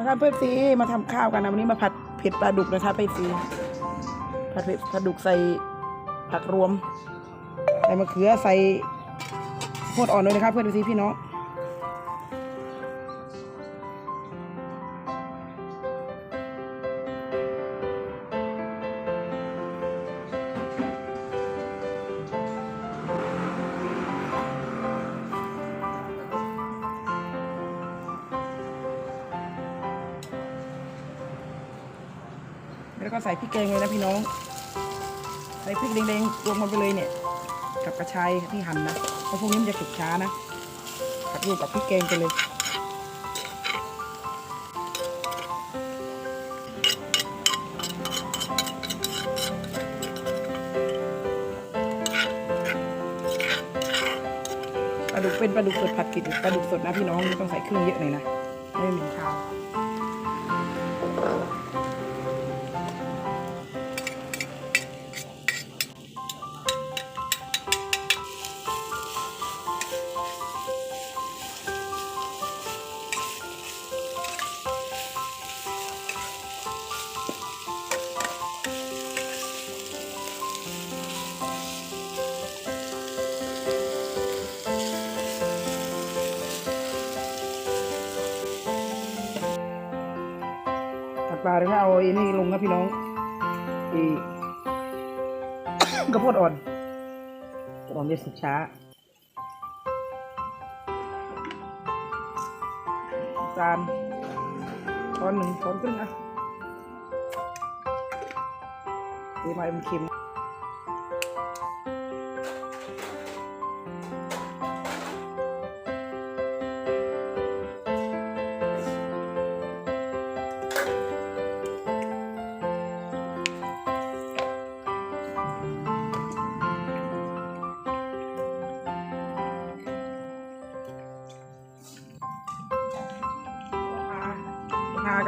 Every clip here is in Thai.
มาทำเพื่อนซีมาทำข้าวกันนะวันนี้มาผัดเผ็ดปลาดุกนะคะเพื่อนซีผัดเผ็ดปลาดุกใส่ผักรวมใส่มะเขือใส่โพดอ่อนด้วยนะคะเพื่อนซีพี่น้อง แล้วก็ใส่พริกแกงเลยนะพี่น้อง ใส่พริกแดงๆรวมกันไปเลยเนี่ย กับกระชายที่หั่นนะเพราะพวกนี้มันจะสุกช้านะผัดรวมกับพริกแกงไปเลยปลาดุกเป็นปลาดุกสดผัดผิดปลาดุกสดนะพี่น้องไม่ต้องใส่เครื่องเยอะหน่อยนะไม่เหม็นคาว ปลาหรือวก็เอาไอ้นี่ลงนะพี่น้องอีกระโพดอ่อนอ่อนจะสุกช้าจานช้อนหนึ่งช้อนครึ่งอะดีไหมมันเค็ม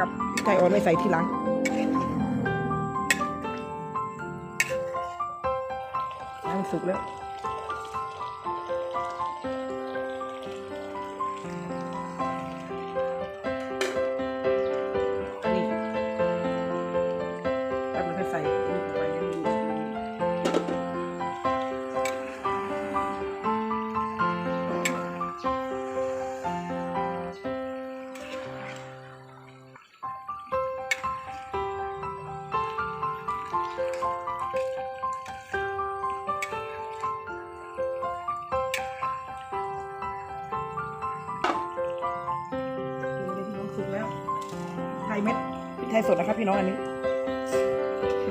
พากับไก่อ่อนไม่ใส่ทีหลังน้ำสุกแล้ว ยเม็ดพริกไทยสดนะครับพี่น้องอันนี้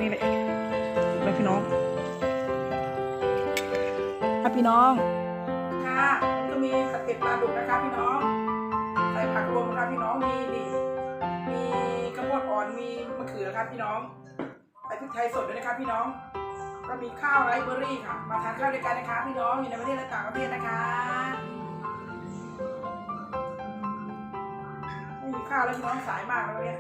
นี่แหละสุกแล้วพี่น้องครับพี่น้อง ค่ะมันก็มีสเผ็ดปลาดุกนะคะพี่น้อง ใส่ผักรวมนะคะพี่น้อง มีนี่มีกระโพดอ่อน มีมะเขือครับพี่น้อง ใส่พริกไทยสดด้วยนะคะพี่น้อง ก็มีข้าวไรซ์เบอร์รี่ค่ะ มาทานข้าวด้วยกันนะคะ พี่น้องอยู่ในประเทศและต่างประเทศนะคะ ข้าวแล้วพี่น้องสายมากแล้วเนี่ย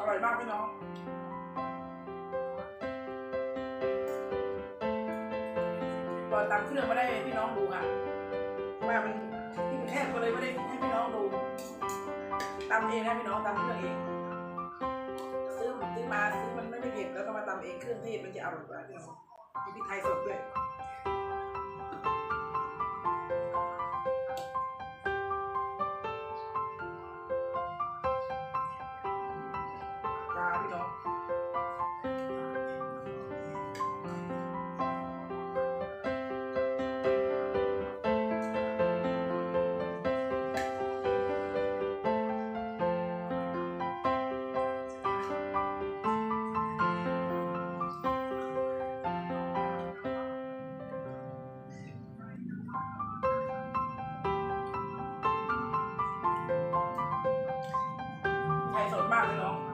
อร่อยมากพี่น้องตอนตามเครื่องม่ได้ให้พี่น้องดูค่ะว่ามันที่มันแคบก็เลยไม่ได้ให้พี่น้องดูตำเองนะพี่น้องตำเครื่องเองซื้อซื้อมาซื้อมันไม่เผ็ดแล้วก็มาตำเองเครื่องเทศมันจะอร่อยกว่าพี่น้องมีพริกไทยสดด้วย 走慢ม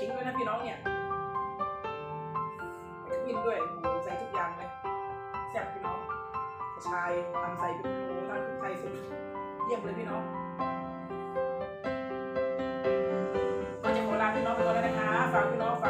ขิงใส่ขิงด้วยนะพี่น้องเนี่ยใส่ขมิ้นด้วยโอ้ใส่ทุกอย่างเลยแซ่บพี่น้องกระชายทำใส่เป็นโอ้ทำเป็นไทยสุดเยี่ยมเลยพี่น้องก็จะขอลาพี่น้องไปก่อนแล้วนะคะฝากพี่น้องฝาก